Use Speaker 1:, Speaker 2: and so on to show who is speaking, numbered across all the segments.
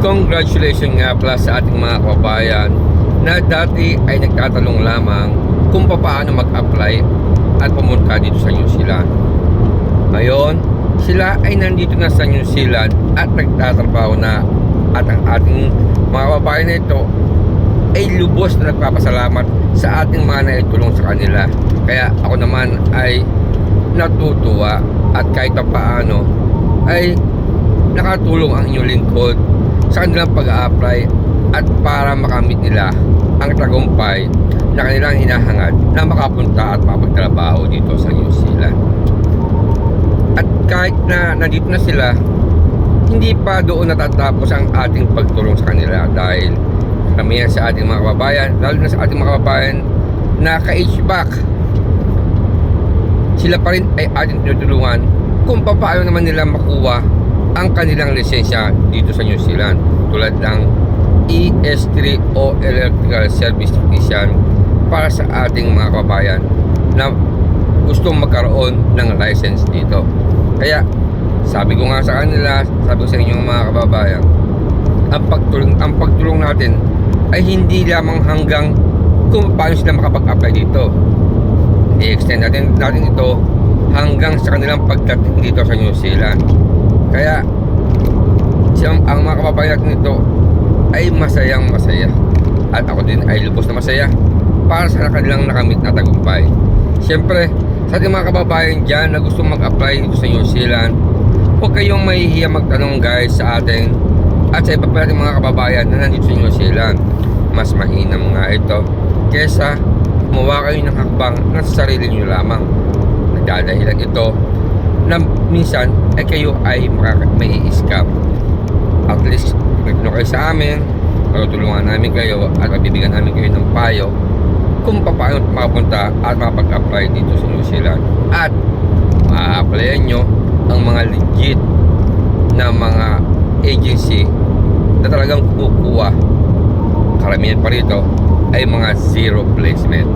Speaker 1: Congratulations nga pala sa ating mga kababayan na dati ay nagtatanong lamang kung paano mag-apply at pumunta dito sa New Zealand. Ngayon, sila ay nandito na sa New Zealand at nagtatrabaho na at ang ating mga kababayan na ito ay lubos na nagpapasalamat sa ating mga naitulong sa kanila. Kaya ako naman ay natutuwa at kahit pa paano ay nakatulong ang inyong lingkod sa kanilang pag-a-apply at para makamit nila ang tagumpay na kanilang hinahangad na makapunta at makapagtrabaho dito sa New Zealand. At kahit na nandito na sila, hindi pa doon natatapos ang ating pagtulong sa kanila dahil karamihan sa ating mga kababayan, lalo na sa ating mga kababayan na back, sila pa rin ay ating tinutulungan kung paano naman nila makuha ang kanilang lisensya dito sa New Zealand tulad ng ES3 o Electrical Service Technician para sa ating mga kababayan na gustong magkaroon ng license dito. Kaya sabi ko nga sa kanila, sabi ko sa inyo mga kababayan, ang pagtulong, ang pagtulong natin ay hindi lamang hanggang kung paano sila makapag-apply dito. I-extend natin, natin ito hanggang sa kanilang pagdating dito sa New Zealand. Kaya siyang, ang mga kababayan natin ito ay masayang masaya. At ako din ay lubos na masaya para sa kanilang nakamit na tagumpay. Siyempre, sa ating mga kababayan dyan na gusto mag-apply dito sa New Zealand, huwag kayong mahihiya magtanong guys sa atin at sa iba pa nating mga kababayan na nandito sa New Zealand. Mas mainam nga ito kesa gumawa kayo ng hakbang na sa sarili nyo lamang. Nagdadahilan ito na minsan ay kayo ay may scam. At least, nagtulong kayo sa amin, matutulungan namin kayo at mabibigyan namin kayo ng payo kung paano makapunta at makapag-apply dito sa New Zealand. At ma-applyan nyo ang mga legit na mga agency na talagang kukuha karamihan pa rito ay mga zero placement.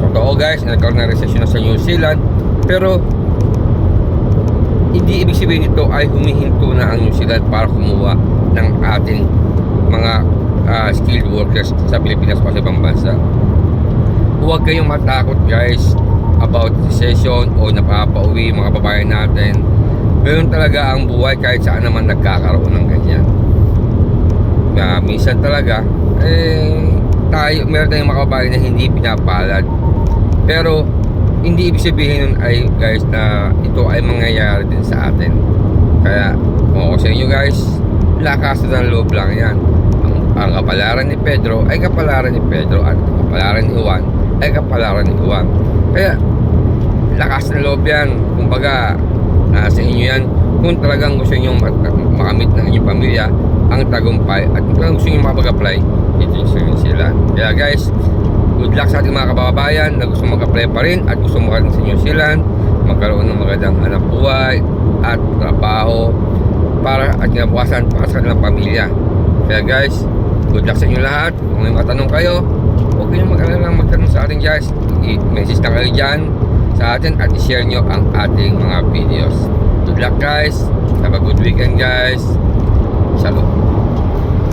Speaker 1: Totoo guys, nagkaroon ng recession na sa New Zealand pero hindi ibig sabihin nito ay humihinto na ang New Zealand para kumuha ng ating mga ah, skilled workers sa Pilipinas o sa ibang bansa. Huwag kayong matakot guys about recession o napapauwi mga babae natin. Ganun talaga ang buhay kahit saan naman nagkakaroon ng ganyan. Na minsan talaga, eh, tayo, meron tayong mga babae na hindi pinapalad. Pero, hindi ibig sabihin nun ay guys na ito ay mangyayari din sa atin. Kaya, kung ako sa inyo guys, lakas ng loob lang yan. Ang, ang kapalaran ni Pedro ay kapalaran ni Pedro at ang kapalaran ni Juan ay kapalaran ni Juan. Kaya, lakas ng loob yan. Kumbaga, nasa inyo yan. Kung talagang gusto nyo mak- makamit ng inyong pamilya ang tagumpay at kung gusto nyo makapag-apply sa New Zealand. Kaya guys, good luck sa ating mga kababayan na gusto mag-apply pa rin at gusto makarating sa New Zealand magkaroon ng magandang hanap buhay at trabaho para at kinabukasan para sa kanilang pamilya. Kaya guys, good luck sa inyo lahat. Kung may matanong kayo, huwag kayong mag-alala magtanong sa atin guys. I-message na kayo dyan sa atin at i-share nyo ang ating mga videos. Good luck guys. Have a good weekend guys. Shalom.